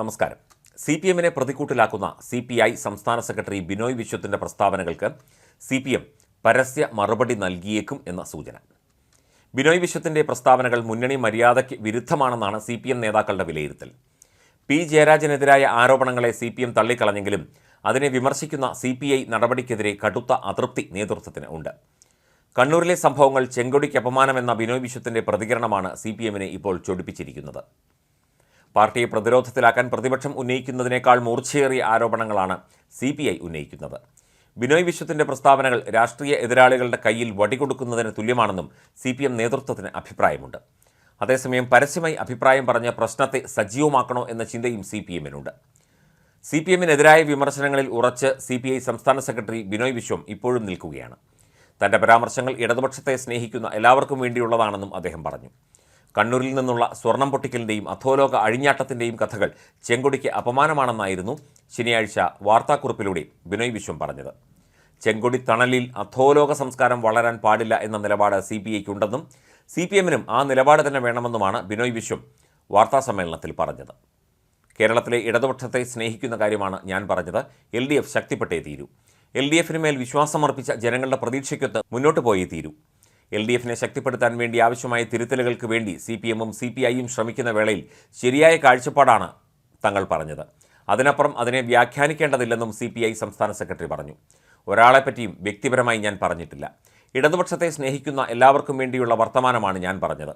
നമസ്കാരം. C P എമ്മിനെ പ്രതിക്കൂട്ടിലാക്കുന്ന സി പി ഐ സംസ്ഥാന സെക്രട്ടറി ബിനോയ് വിശ്വത്തിന്റെ പ്രസ്താവനകൾക്ക് സി പി എം പരസ്യ മറുപടി നൽകിയേക്കും എന്ന സൂചന. ബിനോയ് വിശ്വത്തിന്റെ പ്രസ്താവനകൾ മുന്നണി മര്യാദയ്ക്ക് വിരുദ്ധമാണെന്നാണ് സി പി എം നേതാക്കളുടെ വിലയിരുത്തൽ. പി ജയരാജനെതിരായ ആരോപണങ്ങളെ സി പി എം തള്ളിക്കളഞ്ഞെങ്കിലും അതിനെ വിമർശിക്കുന്ന സി പി ഐ നടപടിക്കെതിരെ കടുത്ത അതൃപ്തി നേതൃത്വത്തിന് ഉണ്ട്. കണ്ണൂരിലെ സംഭവങ്ങൾ ചെങ്കൊടിക്ക് അപമാനമെന്ന ബിനോയ് വിശ്വത്തിന്റെ പ്രതികരണമാണ് സി പി എമ്മിനെ ഇപ്പോൾ ചൊടിപ്പിച്ചിരിക്കുന്നത്. പാർട്ടിയെ പ്രതിരോധത്തിലാക്കാൻ പ്രതിപക്ഷം ഉന്നയിക്കുന്നതിനേക്കാൾ മൂർച്ചയേറിയ ആരോപണങ്ങളാണ് സി പി ഐ ഉന്നയിക്കുന്നത്. ബിനോയ് വിശ്വത്തിന്റെ പ്രസ്താവനകൾ രാഷ്ട്രീയ എതിരാളികളുടെ കയ്യിൽ വടികൊടുക്കുന്നതിന് തുല്യമാണെന്നും സി പി എം നേതൃത്വത്തിന് അഭിപ്രായമുണ്ട്. അതേസമയം പരസ്യമായി അഭിപ്രായം പറഞ്ഞ് പ്രശ്നത്തെ സജീവമാക്കണോ എന്ന ചിന്തയും സി പി എമ്മിനുണ്ട്. സി പി എമ്മിനെതിരായ വിമർശനങ്ങളിൽ ഉറച്ച് സി പി ഐ സംസ്ഥാന സെക്രട്ടറി ബിനോയ് വിശ്വം ഇപ്പോഴും നിൽക്കുകയാണ്. തന്റെ പരാമർശങ്ങൾ ഇടതുപക്ഷത്തെ സ്നേഹിക്കുന്ന എല്ലാവർക്കും വേണ്ടിയുള്ളതാണെന്നും അദ്ദേഹം പറഞ്ഞു. കണ്ണൂരിൽ നിന്നുള്ള സ്വർണം പൊട്ടിക്കലിന്റെയും അധോലോക അഴിഞ്ഞാട്ടത്തിന്റെയും കഥകൾ ചെങ്കൊടിക്ക് അപമാനമാണെന്നായിരുന്നു ശനിയാഴ്ച വാർത്താക്കുറിപ്പിലൂടെ ബിനോയ് വിശ്വം പറഞ്ഞത്. ചെങ്കൊടി തണലിൽ അധോലോക സംസ്കാരം വളരാൻ പാടില്ല എന്ന നിലപാട് സി പി ഐക്കുണ്ടെന്നും സി പി എമ്മിനും ആ നിലപാട് തന്നെ വേണമെന്നുമാണ് ബിനോയ് വിശ്വം വാർത്താസമ്മേളനത്തിൽ പറഞ്ഞത്. കേരളത്തിലെ ഇടതുപക്ഷത്തെ സ്നേഹിക്കുന്ന കാര്യമാണ് ഞാൻ പറഞ്ഞത്. എൽ ഡി എഫ് ശക്തിപ്പെട്ടേ തീരൂ. എൽ ഡി എഫിന് മേൽ വിശ്വാസമർപ്പിച്ച ജനങ്ങളുടെ പ്രതീക്ഷയ്ക്കൊത്ത് മുന്നോട്ട് പോയേ തീരൂ. എൽ ഡി എഫിനെ ശക്തിപ്പെടുത്താൻ വേണ്ടി ആവശ്യമായ തിരുത്തലുകൾക്ക് വേണ്ടി സി പി എമ്മും സി പി ഐയും ശ്രമിക്കുന്ന വേളയിൽ ശരിയായ കാഴ്ചപ്പാടാണ് തങ്ങൾ പറഞ്ഞത്. അതിനപ്പുറം അതിനെ വ്യാഖ്യാനിക്കേണ്ടതില്ലെന്നും സി പി ഐ സംസ്ഥാന സെക്രട്ടറി പറഞ്ഞു. ഒരാളെപ്പറ്റിയും വ്യക്തിപരമായി ഞാൻ പറഞ്ഞിട്ടില്ല. ഇടതുപക്ഷത്തെ സ്നേഹിക്കുന്ന എല്ലാവർക്കും വേണ്ടിയുള്ള വർത്തമാനമാണ് ഞാൻ പറഞ്ഞത്.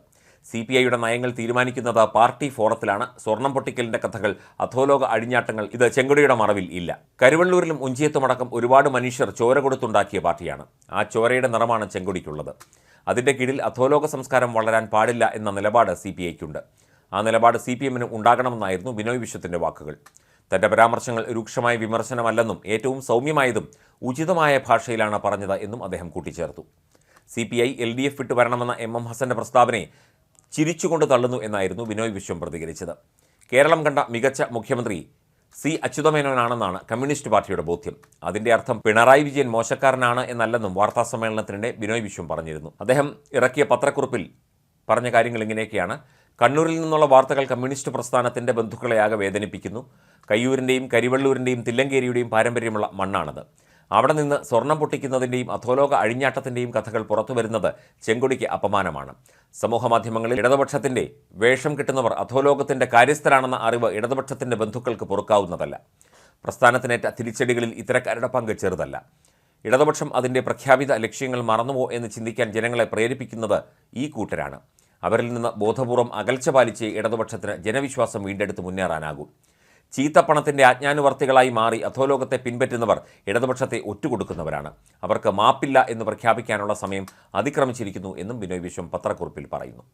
സി പി ഐയുടെ നയങ്ങൾ തീരുമാനിക്കുന്നത് പാർട്ടി ഫോറത്തിലാണ്. സ്വർണം പൊട്ടിക്കലിന്റെ കഥകൾ അധോലോക അഴിഞ്ഞാട്ടങ്ങൾ ഇത് ചെങ്കൊടിയുടെ മറവിൽ ഇല്ല. കരുവള്ളൂരിലും ഉഞ്ചിയത്തുമടക്കം ഒരുപാട് മനുഷ്യർ ചോര കൊടുത്തുണ്ടാക്കിയ പാർട്ടിയാണ്. ആ ചോരയുടെ നിറമാണ് ചെങ്കൊടിക്കുള്ളത്. അതിന്റെ കീഴിൽ അധോലോക സംസ്കാരം വളരാൻ പാടില്ല എന്ന നിലപാട് സി പി ഐക്കുണ്ട്. ആ നിലപാട് സി പി എമ്മിന് ഉണ്ടാകണമെന്നായിരുന്നു ബിനോയ് വിശ്വത്തിന്റെ വാക്കുകൾ. തന്റെ പരാമർശങ്ങൾ രൂക്ഷമായ വിമർശനമല്ലെന്നും ഏറ്റവും സൗമ്യമായതും ഉചിതമായ ഭാഷയിലാണ് പറഞ്ഞത് എന്നും അദ്ദേഹം കൂട്ടിച്ചേർത്തു. C P I L D F വിട്ടു വരണമെന്ന എം എം ഹസന്റെ പ്രസ്താവനയെ ചിരിച്ചുകൊണ്ട് തള്ളുന്നു എന്നായിരുന്നു ബിനോയ് വിശ്വം പ്രതികരിച്ചത്. കേരളം കണ്ട മികച്ച മുഖ്യമന്ത്രി സി അച്യുതമേനോനാണെന്നാണ് കമ്മ്യൂണിസ്റ്റ് പാർട്ടിയുടെ ബോധ്യം. അതിന്റെ അർത്ഥം പിണറായി വിജയൻ മോശക്കാരനാണ് എന്നല്ലെന്നും വാർത്താ സമ്മേളനത്തിനിടെ ബിനോയ് വിശ്വം പറഞ്ഞിരുന്നു. അദ്ദേഹം ഇറക്കിയ പത്രക്കുറിപ്പിൽ പറഞ്ഞ കാര്യങ്ങൾ ഇങ്ങനെയൊക്കെയാണ്. കണ്ണൂരിൽ നിന്നുള്ള വാർത്തകൾ കമ്മ്യൂണിസ്റ്റ് പ്രസ്ഥാനത്തിന്റെ ബന്ധുക്കളെയാകെ വേദനിപ്പിക്കുന്നു. കയ്യൂരിന്റെയും കരിവള്ളൂരിന്റെയും തില്ലങ്കേരിയുടെയും പാരമ്പര്യമുള്ള മണ്ണാണത്. അവിടെ നിന്ന് സ്വർണം പൊട്ടിക്കുന്നതിന്റെയും അധോലോക അഴിഞ്ഞാട്ടത്തിന്റെയും കഥകൾ പുറത്തു വരുന്നത് ചെങ്കൊടിക്ക് അപമാനമാണ്. സമൂഹമാധ്യമങ്ങളിൽ ഇടതുപക്ഷത്തിന്റെ വേഷം കിട്ടുന്നവർ അധോലോകത്തിന്റെ കാര്യസ്ഥരാണെന്ന അറിവ് ഇടതുപക്ഷത്തിന്റെ ബന്ധുക്കൾക്ക് പൊറുക്കാവുന്നതല്ല. പ്രസ്ഥാനത്തിനേറ്റ തിരിച്ചടികളിൽ ഇത്തരക്കാരുടെ പങ്ക് ചെറുതല്ല. ഇടതുപക്ഷം അതിന്റെ പ്രഖ്യാപിത ലക്ഷ്യങ്ങൾ മറന്നുവോ എന്ന് ചിന്തിക്കാൻ ജനങ്ങളെ പ്രേരിപ്പിക്കുന്നത് ഈ കൂട്ടരാണ്. അവരിൽ നിന്ന് ബോധപൂർവം അകൽച്ച പാലിച്ച് ഇടതുപക്ഷത്തിന് ജനവിശ്വാസം വീണ്ടെടുത്ത് മുന്നേറാനാകൂ. ചീത്തപ്പണത്തിന്റെ ആജ്ഞാനുവർത്തികളായി മാറി അധോലോകത്തെ പിൻപറ്റുന്നവർ ഇടതുപക്ഷത്തെ ഒറ്റുകൊടുക്കുന്നവരാണ്. അവർക്ക് മാപ്പില്ല എന്ന് പ്രഖ്യാപിക്കാനുള്ള സമയം അതിക്രമിച്ചിരിക്കുന്നു എന്നും ബിനോയ് വിശ്വം പത്രക്കുറിപ്പിൽ പറയുന്നു.